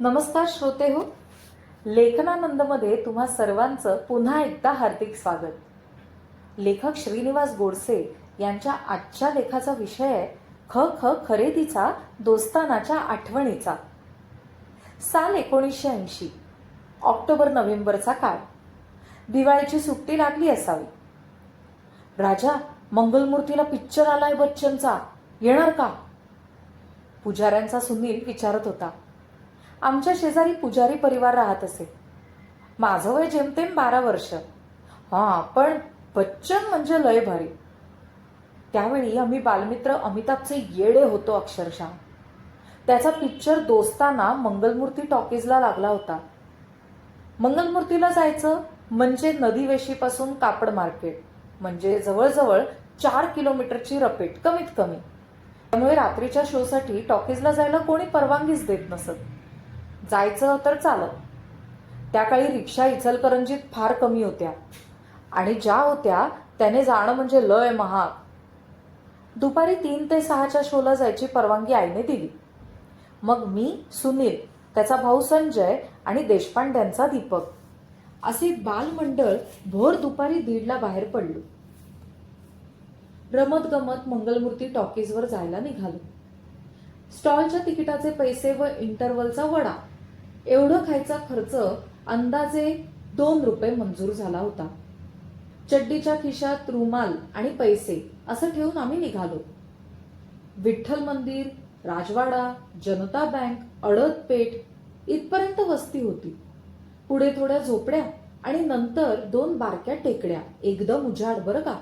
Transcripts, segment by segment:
नमस्कार श्रोते हो. लेखनानंदमध्ये तुम्हा सर्वांचं पुन्हा एकदा हार्दिक स्वागत. लेखक श्रीनिवास गोडसे यांच्या आजच्या लेखाचा विषय आहे ख ख खरेदीचा दोस्तानाच्या आठवणीचा. साल एकोणीसशे ऐंशी ऑक्टोबर नोव्हेंबरचा काळ. दिवाळीची सुट्टी लागली असावी. राजा मंगलमूर्तीला पिक्चर आलाय बच्चनचा येणार का? पुजाऱ्यांचा सुनील विचारत होता. आमच्या शेजारी पुजारी परिवार राहत असे. माझं वय जेमतेम बारा वर्ष. हां पण बच्चन म्हणजे लय भारी. त्यावेळी आम्ही बालमित्र अमिताभचे येडे होतो अक्षरशः. त्याचा पिक्चर दोस्ताना मंगलमूर्ती टॉकीजला लागला होता. मंगलमूर्तीला जायचं म्हणजे नदीवेशीपासून कापड मार्केट म्हणजे जवळजवळ चार किलोमीटरची रपेट कमीत कमी. त्यामुळे रात्रीच्या शोसाठी टॉकीजला जायला कोणी परवानगीच देत नसत. जायचं तर चालत. त्या काळी रिक्षा इचलकरंजीत फार कमी होत्या. आणि ज्या होत्या त्याने जाणं म्हणजे लय महाग. दुपारी तीन ते सहाच्या शोला जायची परवानगी आईने दिली. मग मी सुनील त्याचा भाऊ संजय आणि देशपांड्यांचा दीपक असे बालमंडळ भोर दुपारी दीडला बाहेर पडलो. रमत गमत मंगलमूर्ती टॉकीजवर जायला निघालो. स्टॉलच्या तिकिटाचे पैसे व इंटरवलचा वडा एवढं खायचा खर्च अंदाजे दोन रुपये मंजूर झाला होता. चड्डीच्या खिशात रुमाल आणि पैसे असं ठेवून आम्ही निघालो. विठ्ठल मंदिर राजवाडा जनता बँक अडद पेठ इथपर्यंत वस्ती होती. पुढे थोड्या झोपड्या आणि नंतर दोन बारक्या टेकड्या एकदम उजाड बरं का?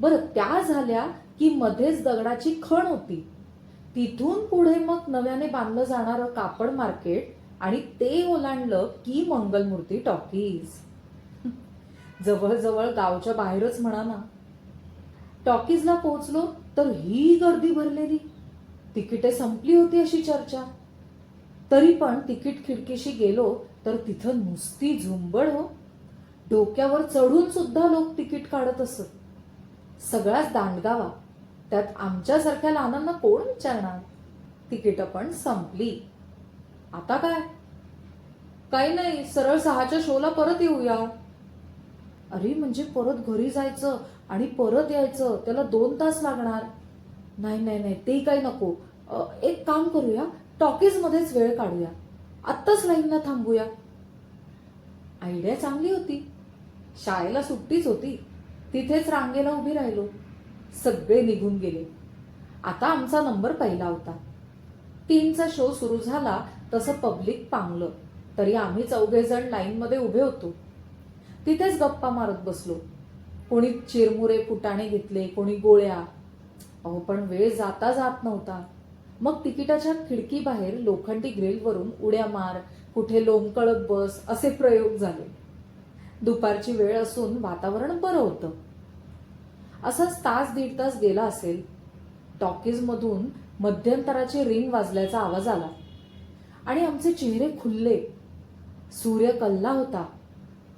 बरं त्या झाल्या की मध्येच दगडाची खण होती. तिथून पुढे मग नव्याने बांधलं जाणारं कापड मार्केट आणि ते ओलांडलं की मंगलमूर्ती टॉकीज. जवळजवळ गावच्या बाहेरच म्हणा ना. टॉकीजला पोहोचलो तर ही गर्दी भरलेली. तिकिटे संपली होती अशी चर्चा. तरी पण तिकीट खिडकीशी गेलो तर तिथं नुसती झुंबड हो. डोक्यावर चढून सुद्धा लोक तिकीट काढत असत. सगळाच दांडगावा. त्यात आमच्यासारख्या लहानांना कोण विचारणार? तिकीट पण संपली. आता काय? काही नाही सरळ सहाच्या शोला परत येऊया. अरे म्हणजे परत घरी जायचं आणि परत यायचं त्याला दोन तास लागणार. नाही नाही नाही ते काही नको. अ, एक काम करूया टॉकीजमध्येच वेळ काढूया. आत्ताच लाईनला थांबूया. आयडिया चांगली होती. शाळेला सुट्टीच होती. तिथेच रांगेला उभी राहिलो. सगळे निघून गेले. आता आमचा नंबर पहिला होता. तीनचा शो सुरू झाला तसं पब्लिक पांगलं. तरी आम्ही चौघेजण लाईनमध्ये उभे होतो. तिथेच गप्पा मारत बसलो. कोणी चिरमुरे फुटाणे घेतले कोणी गोळ्या. अहो पण वेळ जाता जात नव्हता. मग तिकिटाच्या खिडकीबाहेर लोखंडी ग्रिलवरून उड्या मार कुठे लोंबकळत बस असे प्रयोग झाले. दुपारची वेळ असून वातावरण बरं होतं. असाच तास दीड तास गेला असेल. टॉकीजमधून मध्यंतराची रिंग वाजल्याचा आवाज आला. आणि आमचे चेहरे खुलले. सूर्य कल्ला होता.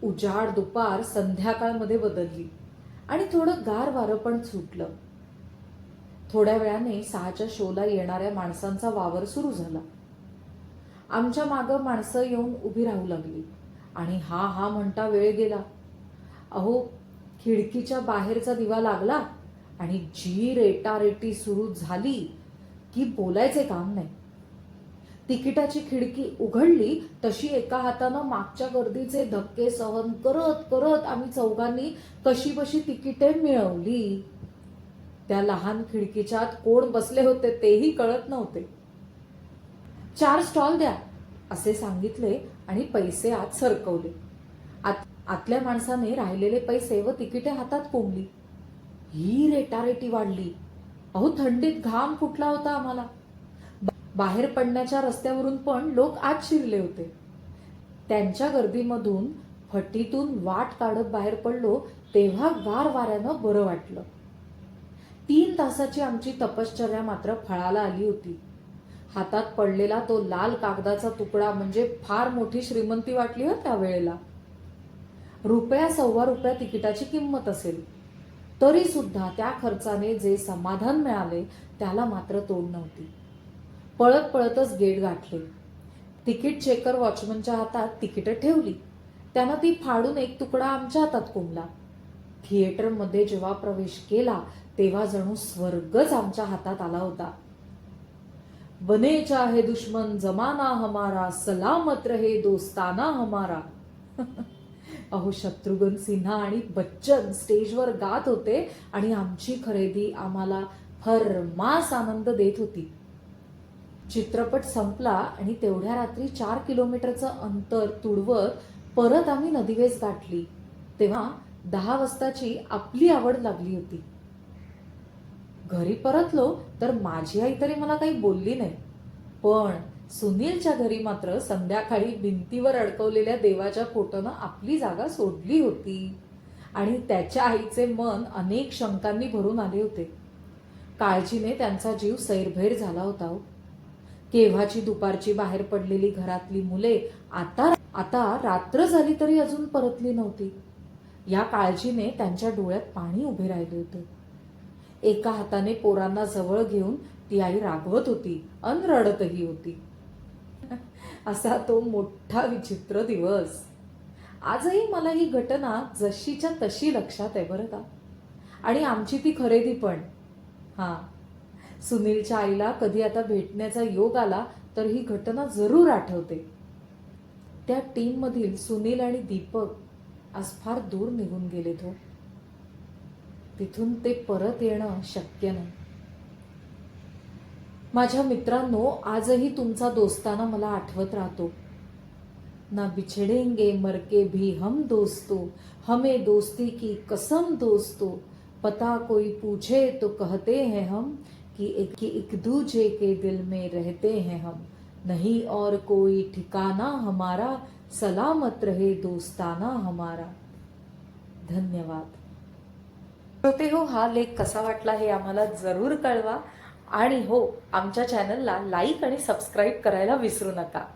उजाड दुपार संध्याकाळमध्ये बदलली. आणि थोडं गार वारं पण सुटलं. थोड्या वेळाने सहाच्या शोला येणाऱ्या माणसांचा वावर सुरू झाला. आमच्या मागं माणसं येऊन उभी राहू लागली. आणि हा हा म्हणता वेळ गेला. अहो खिडकीच्या बाहेरचा दिवा लागला आणि जी रेटारेटी सुरू झाली की बोलायचे काम नाही. तिकिटाची खिडकी उघडली तशी एका हातानं मागच्या गर्दीचे धक्के सहन करत करत आम्ही चौघांनी कशी बशी तिकिटे मिळवली. त्या लहान खिडकीच्या कोण बसले होते तेही कळत नव्हते. चार स्टॉल द्या असे सांगितले आणि पैसे आत सरकवले. आत आतल्या माणसाने राहिलेले पैसे व तिकिटे हातात कोंबली. ही रेटारेटी वाढली. अहो थंडीत घाम फुटला होता आम्हाला. बाहेर पडण्याच्या रस्त्यावरून पण लोक आत शिरले होते. त्यांच्या गर्दीमधून फटीतून वाट काढत बाहेर पडलो तेव्हा गार वाऱ्यानं बरं वाटलं. तीन तासाची आमची तपश्चर्या मात्र फळाला आली होती. हातात पडलेला तो लाल कागदाचा तुकडा म्हणजे फार मोठी श्रीमंती वाटली हो त्यावेळेला. रुपया सव्वा रुपया तिकिटाची किंमत असेल. तरी सुद्धा त्या खर्चाने जे समाधान मिळाले त्याला मात्र तोड नव्हती. पळत पळतच गेट गाठले. तिकीट चेकर वॉचमनच्या हातात तिकीटं ठेवली. त्यानं ती फाडून एक तुकडा आमच्या हातात कोंबला. थिएटरमध्ये जेव्हा प्रवेश केला तेव्हा जणू स्वर्गच आमच्या हातात आला होता. बने चाहे दुश्मन जमाना हमारा सलामत रहे दोस्ताना हमारा. अहो शत्रुघ्न सिन्हा आणि बच्चन स्टेजवर गात होते आणि आमची खरेदी आम्हाला फरमास आनंद देत होती. चित्रपट संपला आणि तेवढ्या रात्री चार किलोमीटरचं अंतर तुडवत परत आम्ही नदीवेस गाठली. तेव्हा दहा वाजताची आपली आवड लागली होती. घरी परतलो तर माझी आई तरी मला काही बोलली नाही. पण सुनीलच्या घरी मात्र संध्याकाळी भिंतीवर अडकवलेल्या देवाच्या फोटोनं आपली जागा सोडली होती आणि त्याच्या आईचे मन अनेक शंकांनी भरून आले होते. काळजीने त्यांचा जीव सैरभैर झाला होता हो. केव्हाची दुपारची बाहेर पडलेली घरातली मुले आता आता रात्र झाली तरी अजून परतली नव्हती. या काळजीने त्यांच्या डोळ्यात पाणी उभे राहिले होते. एका हाताने पोरांना जवळ घेऊन ती आई रागवत होती अन रडतही होती. असा तो मोठा विचित्र दिवस. आजही मला ही घटना जशीच्या तशी लक्षात आहे बरं का? आणि आमची ती खरेदी पण. हां. सुनीलच्या आईला कधी आता भेटण्याचा योग आला तर ही घटना जरूर आठवते. त्या टीम मधील सुनील आणि दीपक आज फार दूर निघून गेलेत हो. तिथून ते परत येणं शक्य नाही. माझ्या मित्रांनो आजही तुमचा दोस्ताना मला आठवत राहतो. ना बिछड़ेंगे मरके भी हम दोस्तों हमें दोस्ती की कसम दोस्तो पता कोई पूछे तो कहते हैं हम कि एक, कि एक दूजे के दिल में रहते हैं हम। नहीं और कोई ठिकाना हमारा सलामत रहे दोस्ताना हमारा। धन्यवाद। श्रोते हो हा लेख कसा वाटला हे आम्हाला जरूर कळवा. आणि हो आमच्या चॅनलला लाईक आणि सबस्क्राईब करायला विसरू नका.